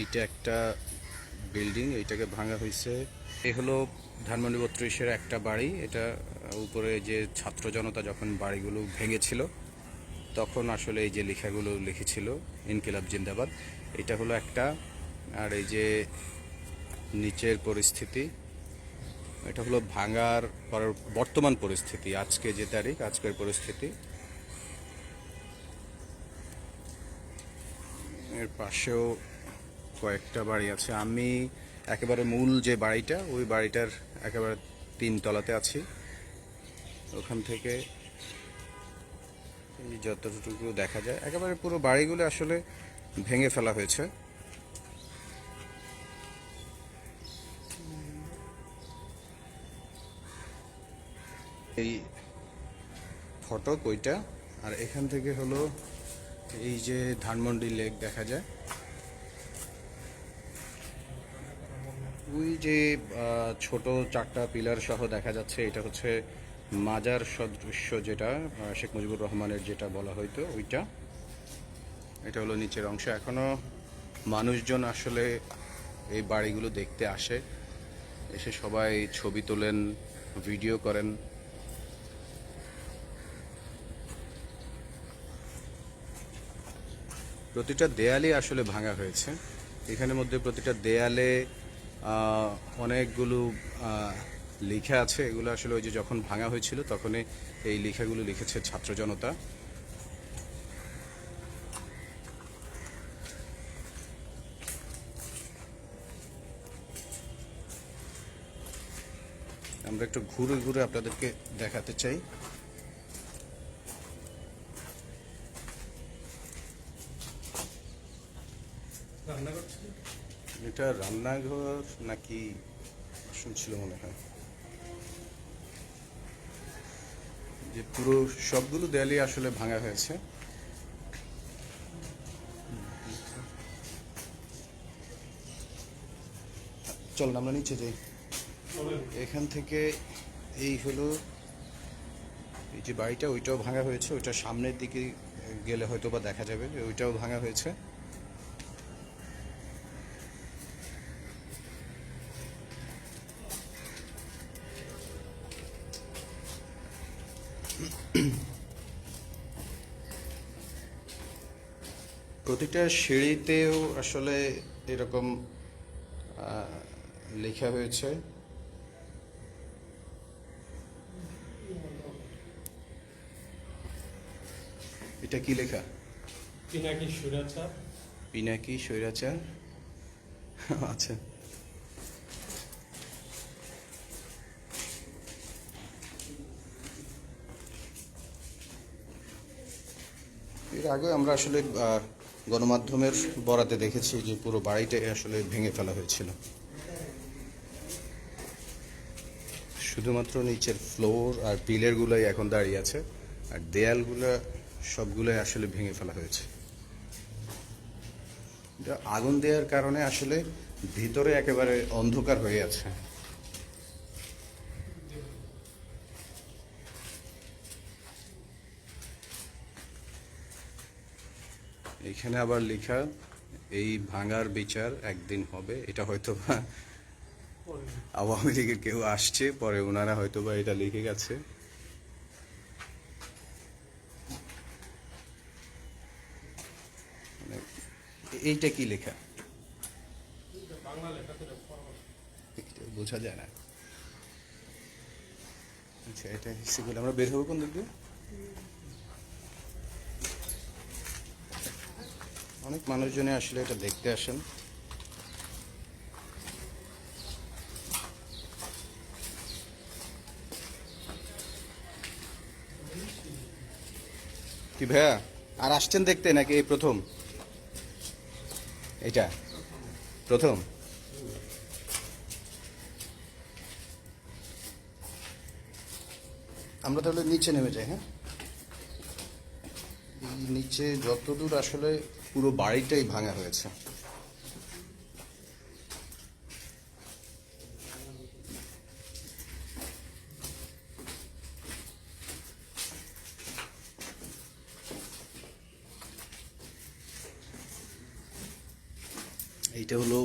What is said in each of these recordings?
এইটা একটা বিল্ডিং, এইটাকে ভাঙা হয়েছে। এ হলো ধানমন্ডি বত্রিশের একটা বাড়ি। এটা উপরে যে ছাত্র জনতা যখন বাড়িগুলো ভেঙেছিল, তখন আসলে এই যে লেখাগুলো লিখেছিল, ইনকিলাব জিন্দাবাদ, এটা হলো একটা। আর এই যে নিচের পরিস্থিতি, এটা হলো ভাঙার বর্তমান পরিস্থিতি, আজকে যে তারিখ, আজকের পরিস্থিতি। এর পাশেও কয়েকটা বাড়ি আছে। আমি একেবারে মূল যে বাড়িটা, ওই বাড়িটার একেবারে তিন তলাতে আছি। ওখান থেকে যতটুকু দেখা যায়, একেবারে পুরো বাড়িগুলো আসলে ভেঙে ফেলা হয়েছে। এই ফটক ওইটা আর এখান থেকে হলো এই যে ধানমন্ডি লেক দেখা যায়। ওই যে ছোট চারটা পিলার সহ দেখা যাচ্ছে, এটা হচ্ছে মাজার সদৃশ্য যেটা শেখ মুজিবুর রহমানের যেটা বলা হয়তো ওইটা। এটা হলো নিচের অংশ। এখনও মানুষজন আসলে এই বাড়িগুলো দেখতে আসে। এসে সবাই ছবি তোলেন, ভিডিও করেন। প্রতিটা দেয়ালই আসলে ভাঙা হয়েছে। এখানের মধ্যে প্রতিটা দেয়ালে অনেকগুলো লেখা আছে। এগুলো আসলে ওই যে যখন ভাঙা হয়েছিল, তখনই এই লেখাগুলো লিখেছে ছাত্র জনতা। আমরা একটু ঘুরে ঘুরে আপনাদেরকে দেখাতে চাই। এটা রান্নাঘর নাকি শুনছিল মনে হয়? যে পুরো সবগুলো দেয়ালই আসলে ভাঙা হয়েছে। চল আমরা নিচে যাই। এখান থেকে এই হলো এই যে বাড়িটা, ওইটাও ভাঙা হয়েছে। ওইটা সামনের দিকে গেলে হয়তো বা দেখা যাবে ওইটাও ভাঙা হয়েছে। প্রতিটা সিঁড়িতেও আসলে এরকম লেখা হয়েছে। এটা কি লেখা? পিনাকি সুরাচার পিনাকি স্বৈরাচার? আচ্ছা। এর আগে আমরা আসলে গণমাধ্যমের বরাতে দেখেছি যে পুরো বাড়িটাই আসলে ভেঙে ফেলা হয়েছিল। শুধুমাত্র নিচের ফ্লোর আর পিলারগুলোই এখন দাঁড়িয়ে আছে, আর দেয়ালগুলো সবগুলোই আসলে ভেঙে ফেলা হয়েছে। আগুন দেওয়ার কারণে আসলে ভিতরে একেবারে অন্ধকার হয়ে আছে। এইখানে আবার লেখা, এই ভাঙার বিচার একদিন হবে। এটা হয়তো বা আওয়ামী লীগের কেউ আসছে, পরে ওনারা হয়তো বা এটা লিখে গেছে। মানে এইটা কি লেখা? বোঝা যায় না। আচ্ছা এটা আমরা বের হব কোন দিক দিয়ে? অনেক মানুষজনে আসলে এটা দেখতে আসেন। কি ভাইয়া, আর আসছেন দেখতে নাকি এই প্রথম? এটা প্রথম? আমরা তাহলে নিচে নেমে যাই হ্যাঁ? নিচে যতদূর আসলে পুরো বাড়িটাই ভাঙা হয়েছে। এইটা হলো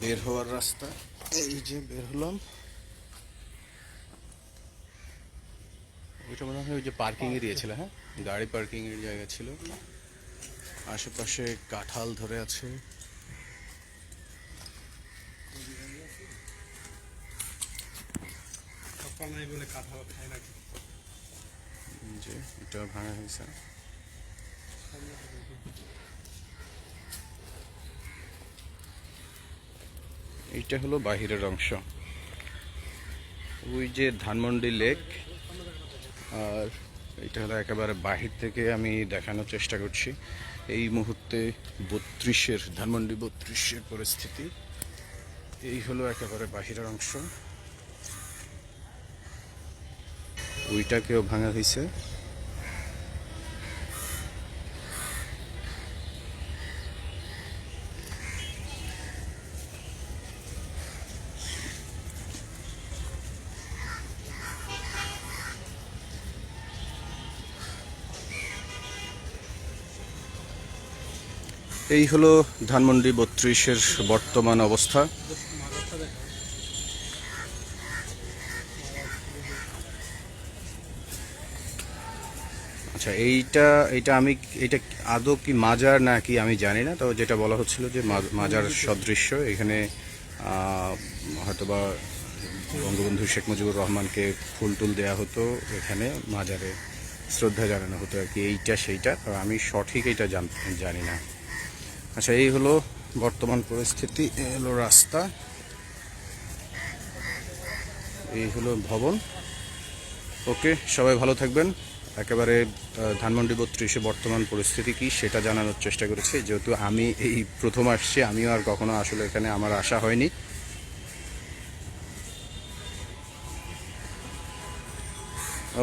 বের হওয়ার রাস্তা। এই যে বের হলাম। ওইটা মনে হয় ওই যে পার্কিং এরিয়া ছিল হ্যাঁ? গাড়ি পার্কিং এর জায়গা ছিল। আশেপাশে কাঁঠাল ধরে আছে। যে এটা ভাঙা হয়েছে। এইটা হলো বাহিরের অংশ। ওই যে ধানমন্ডি লেক আর এটা হলো একেবারে বাহির থেকে আমি দেখানোর চেষ্টা করছি। এই মুহূর্তে বত্রিশের, ধানমন্ডি বত্রিশের পরিস্থিতি। এই হলো একেবারে বাহিরের অংশ। ওইটাকেও ভাঙা হয়েছে এই হলো ধানমন্ডি বত্রিশের বর্তমান অবস্থা। আচ্ছা এইটা এইটা আমি, এটা আদৌ কি মাজার না কি আমি জানি না তো যেটা বলা হচ্ছিল যে মাজার সদৃশ্য। এখানে হয়তোবা বঙ্গবন্ধু শেখ মুজিবুর রহমানকে ফুল টুল দেওয়া হতো এখানে, মাজারে শ্রদ্ধা জানানো হতো আর কি, এইটা সেইটা। আমি সঠিক এটা জানি না। আচ্ছা এই হলো বর্তমান পরিস্থিতি হলো রাস্তা, এই হলো ভবন। ওকে, সবাই ভালো থাকবেন। একেবারে ধানমন্ডি বত্রিশে বর্তমান পরিস্থিতি কি সেটা জানানোর চেষ্টা করেছি। যেহেতু আমি এই প্রথম আসছি, আমিও আর কখনো আসলে এখানে আমার আশা হয়নি।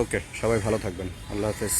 ওকে, সবাই ভালো থাকবেন। আল্লাহ হাফেজ।